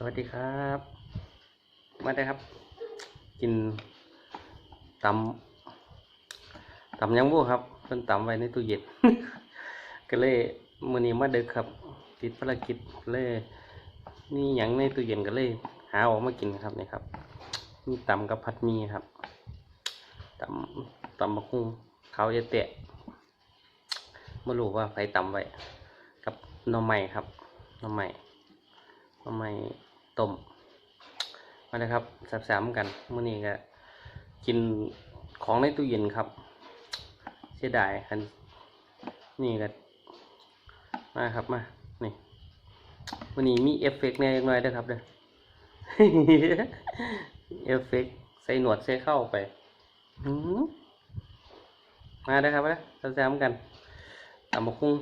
สวัสดีครับ มาได้ครับ กินตำตำยังบูครับเพิ่นตำไว้ในตู้เย็น ก็เลยมื้อนี้มาดึกครับ ติดภารกิจเลยมีหยังในตู้เย็นก็เลย หาออกมากินครับนี่ครับมีตำกับผัดหมีครับตำตำบักหุ่งเขาวเยเตะไม่รู้ว่าใครตำไว้กับน่อไม้ครับน่อไม้หน่อไม้ ต้มมาเลยครับแซ่บๆกันมื้อนี้ก็กินของในตู้เย็นครับ เสียดายคันนี่ก็มาครับมานี่วันนี้มีเอฟเฟกต์แน่จักหน่อยด้อครับเด้อเอฟเฟกต์ใส่หนวดใส่เข้าไปมาเด้ครับเด้อแซ่บๆกันตำบักหุ่ง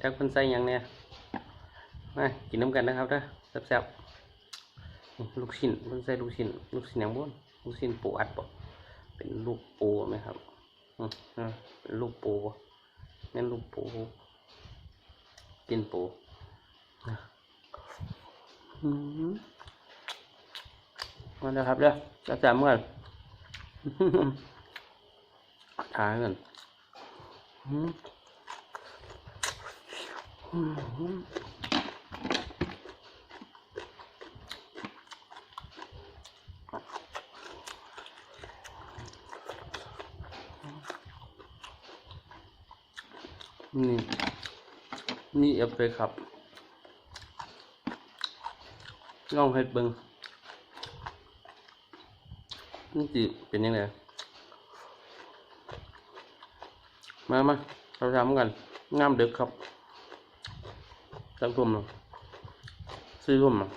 จักเพิ่นใส่ยังเนี่ยมากินน้ำกันนะครับเด้อแซ่บๆ ลูกชิ้นเพิ่นใส่ลูกชิ้น ลูกชิ้นหยังบนลูกชิ้นปูอัดบ่เป็นลูกปูไหมครับอืมอ่าเป็นลูกปูนั่นลูกปู กินปูอะอืมมาแล้วครับเด้อจะจำเมื่อนทานกันอืม นี่มีเอฟเฟกครับลองเฮ็ดเบิ่งนี่สิเป็นยังไงมามาเราทำกันงามเดึกครับจังทุ่มเนาะสี่ทุ่มเนาะ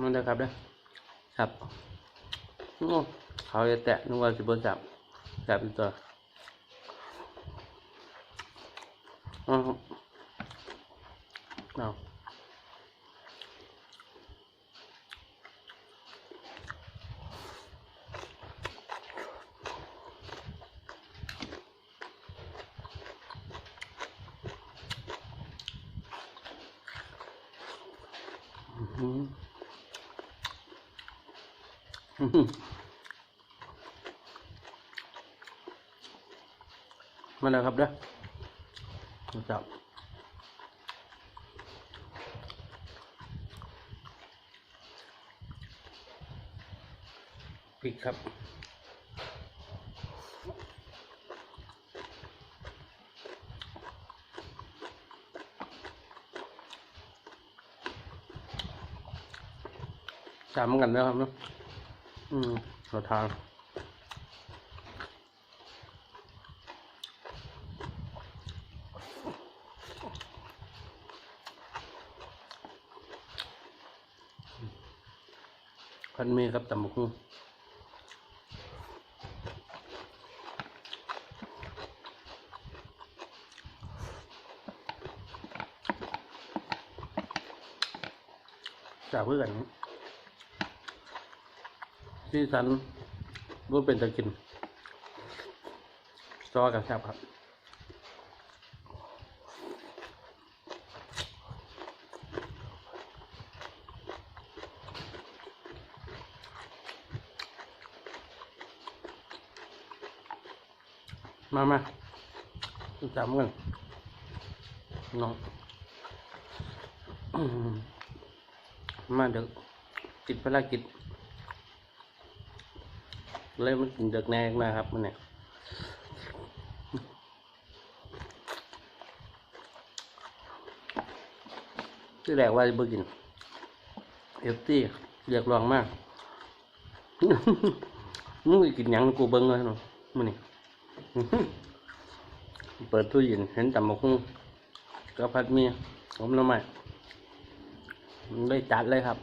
มาเด้อครับเด้อครับโอ้ เขาจะแตะนึกว่าสิบจับจับอีกตัวเอ๋อเอาอื้อหืออื้อหือ มาแล้วครับเด้อจับพริกครับจำกันนะครับเนาะอืมเราทาน นเมครับตำบักหุ่งจากเพื่อนที่สันรู้เป็นตะกินซอกับแซบครับ มามาจำกันน้องอื้อหือมาเดี๋ยวติดภารกิจเลยมันกินดึกแน่นะครับมันเนี่ยที่แรกว่าจะบ่กินเอฟตี้เรียกร้องมาก มึงกินหยังกูเบิ้งเลยเนาะมันนี่ เปิดตู้เย็นเห็นแตำบักหุ่งกับผัดเมียผมน้ำใหม่ได้จัดเลยครับ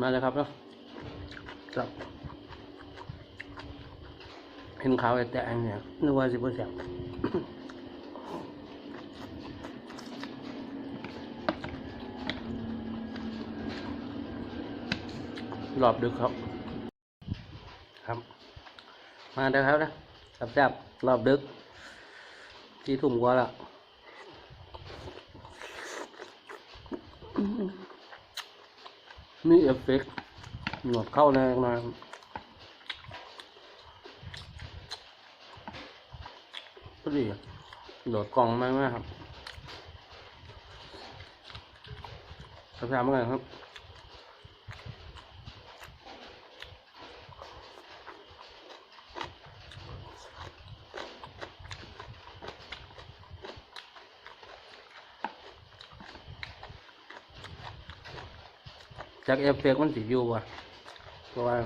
มาเลยครับเนาะครับเห็นขาวแต่อันเนี่ยนึกว่าสิบเปอร์เซ็นต์ รอบดึกครับ ครับ มาเด้อครับนะจับๆรอบดึก ที่ทุ่มกว่าและมีเอฟเฟกต์หนวดเข้าแรงมาพอดีโดดกล่องมากมากครับจับๆเหมือนกันครับ จากเอฟเฟกมันสิอยู่ว่ะเพราะว่า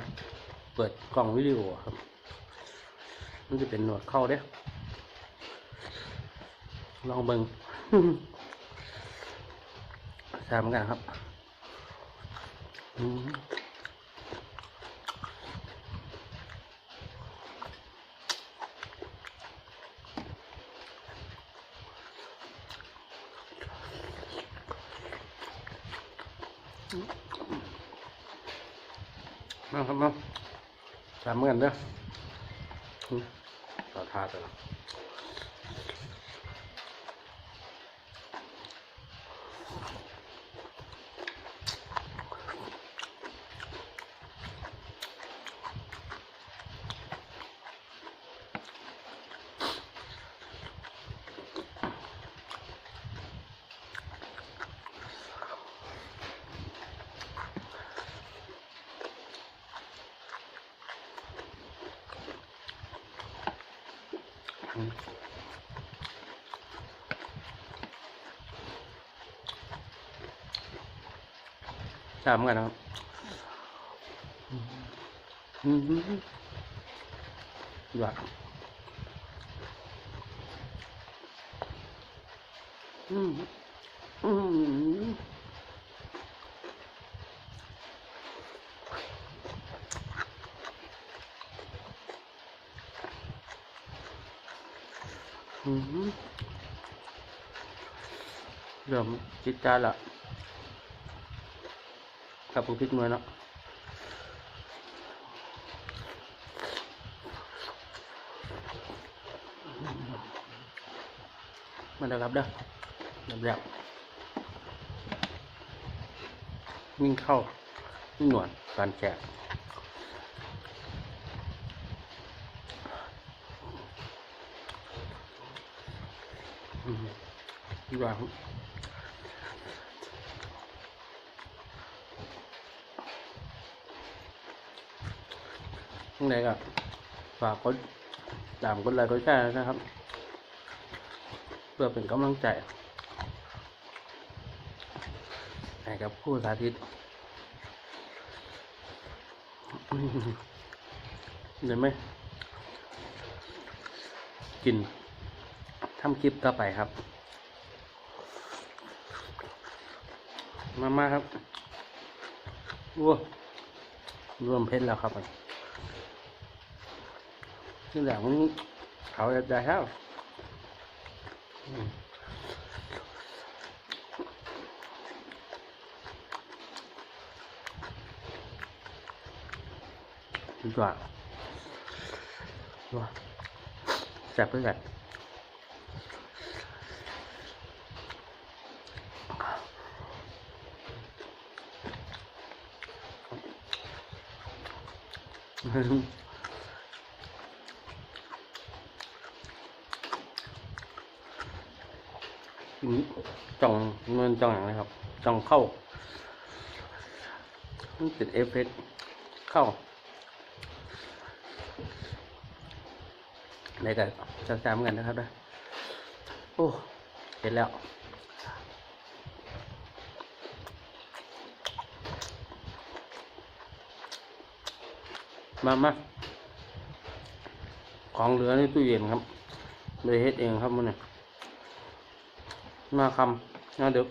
เปิดกล่องวิดีโอครับ มันจะเป็นหนวดเข้าเด้ลองเบิงสามกันครับอืมมาครับมาตาม กันเด้ออืมต่อท่าไปแล้ว ตามกันนะครับอืมหวานอืมอืมอืม เริ่มจิตใจละกับพริกหน่อยเนาะมาเด้อครับเด้อแบบแบบวิ่งเข้าวิ่งหนวดการแกะอืมดีกว่าครับ ยังไงก็ฝากกดตามกดไลค์กดแชร์นะครับ เพื่อเป็นกำลังใจให้กับผู้สาธิตเห็นไหมกินทำคลิปต่อไปครับ มามาครับว้ารวมเพชรแล้วครับ นี่แหละมันเขาจะได้ครับอืมดีกว่าว้าแซ่บด้วยกันนี่ จ่องมันจ่องอย่างไรครับจ่องเข้ามันติดเอฟเฟเข้าในกันจะแซมกันนะครับนะโอ้เห็นแล้วมามาของเหลือในตู้เย็นครับเลยเฮ็ดเองครับมันเนี่ย มาคำมาเด็ก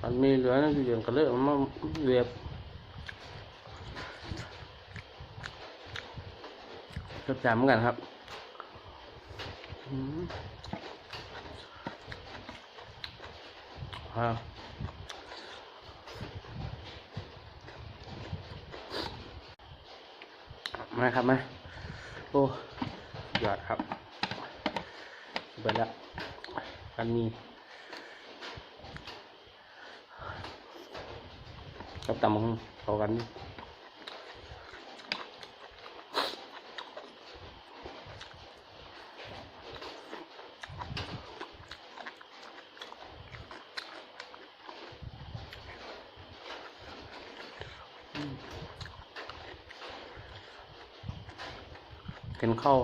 มันมีเหลือนตู้เย็นก็เลยเอามาเวียบจับจำกันครับอืมอ่ามาครับมาโอ้ยอดครับเบิดละันนี้กับตำของเขากันกินข้าว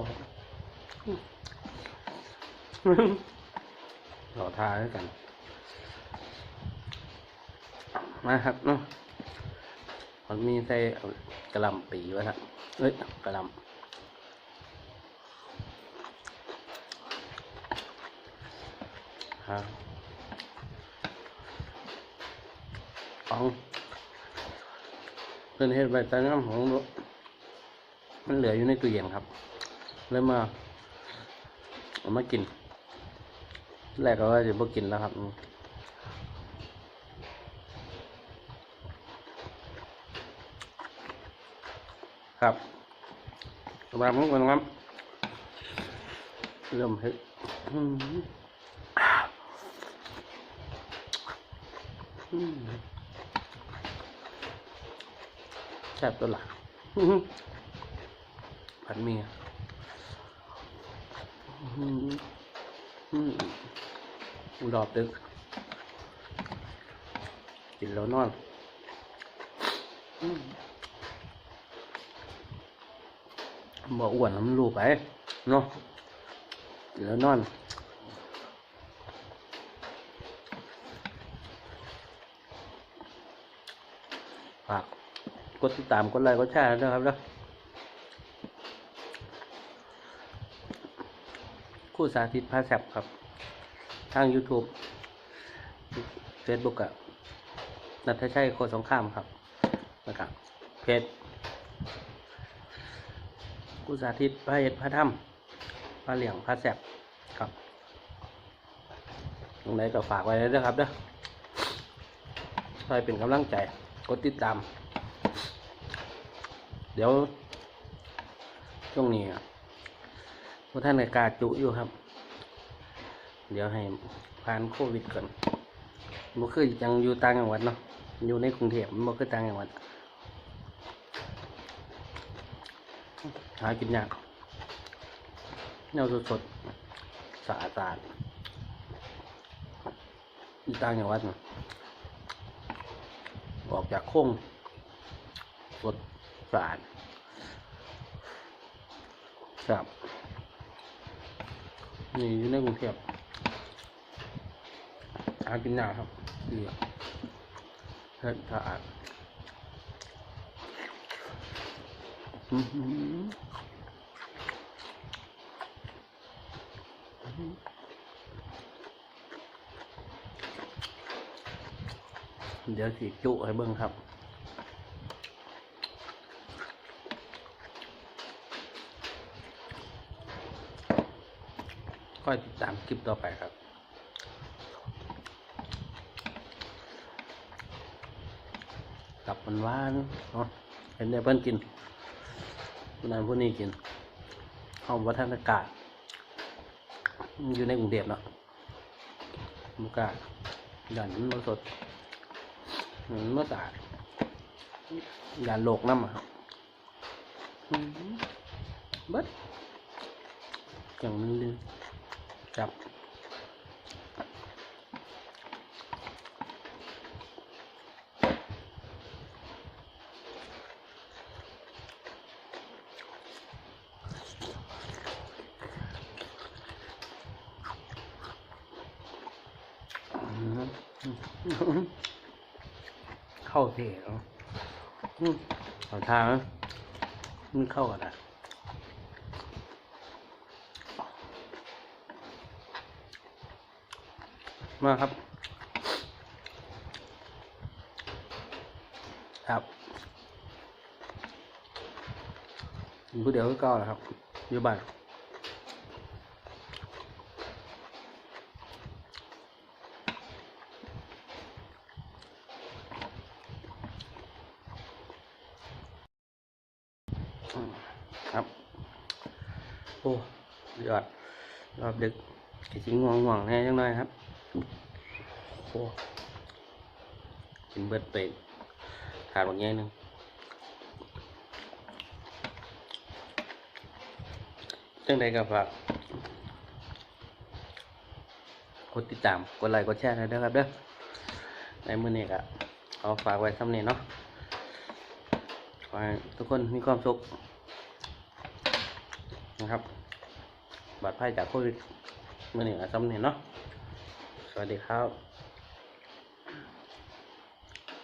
าด้วยกัน มาครับเนาะมันมีใส่กระลำปีไว้ครับเอ้ยกระลำครับเอาเพื่อนเฮ็ดใบตาน้ำของมันเหลืออยู่ในตู้เย็นครับ เลยมา เอามากิน แรกก็ว่าจะบ่กินแล้วครับครับสำหรับผมก่อนครับเริ่มเฮ็ดอือแซ่บตัวละอื้อหือผัดหมี่อื้ อหือดอบดึก กินแล้วนอนอืมบ่อ้วนแล้วมันรูปไปเนาะกินแล้วนอนฝากกดติดตามกดไลค์กดแชร์ด้วยครับแล้ว คู่สาธิตพาแซบครับ ทาง YouTube Facebook อะนัทชัยโคสงครามครับนะครับเพจคู่สาธิตพาเอ็ดพาถ้ำพาเหลี่ยงพาแซบครับ ตรงไหนก็ฝากไว้เลยนะครับเด้อช่วยเป็นกำลังใจ กดติดตาม เดี๋ยว ช่วงนี้อะ พวกท่านกาจุอยู่ครับ เดี๋ยวให้ผ่านโควิดก่อนมันคือยังอยู่ต่างจังหวัดเนาะอยู่ในกรุงเทพมันบ่คือต่างจังหวัดหากินยากเน่าสดๆสะอาดสะอาดอยู่ต่างจังหวัดเนาะออกจากโค้งสดสะอาดครับ นี่อยู่ในกรุงเทพหากินยาครับเรียกเฮ็ดสะอาดอือหือเดี๋ยวสิจุให้เบิ่งครับ อยติดตามคลิปต่อไปครับกลับมันหวานเนาะเห็นได้เพิ่นกินนานผู้นี้กินหองวัฒนกาศอยู่ในกรุงเทพเนาะมุกล้าดันมันสดมันบ่สะอาดดันโลกน้ำอะครับอื้อหือเบิดจังมันลืม จับ เข้าเท่เนาะอืมเอาทางนะมันเข้ากันอะมาครับ ครับอยู่ผู้เดียวก็เก้าแหละครับอยู่บ้านอืม ครับ โอ้ยอดร อบดึกกจิงง่วงง่วงแน่จังหน่อยครับโอ้กินเบิดไปถาดบางแง่หนึงจังใดก็ฝากกดติดตาม กดไลค์ กดแชร์น่อยเด้อครับ เด้อ ในมือนี้ก็เอาฝากไว้ซ้ำนี้เนาะขอให้ทุกคนมีความสุขนะครับ บาดภัยจากโควิดมือนี้ก็ซ้ำนี้เนาะสวัสดีครับ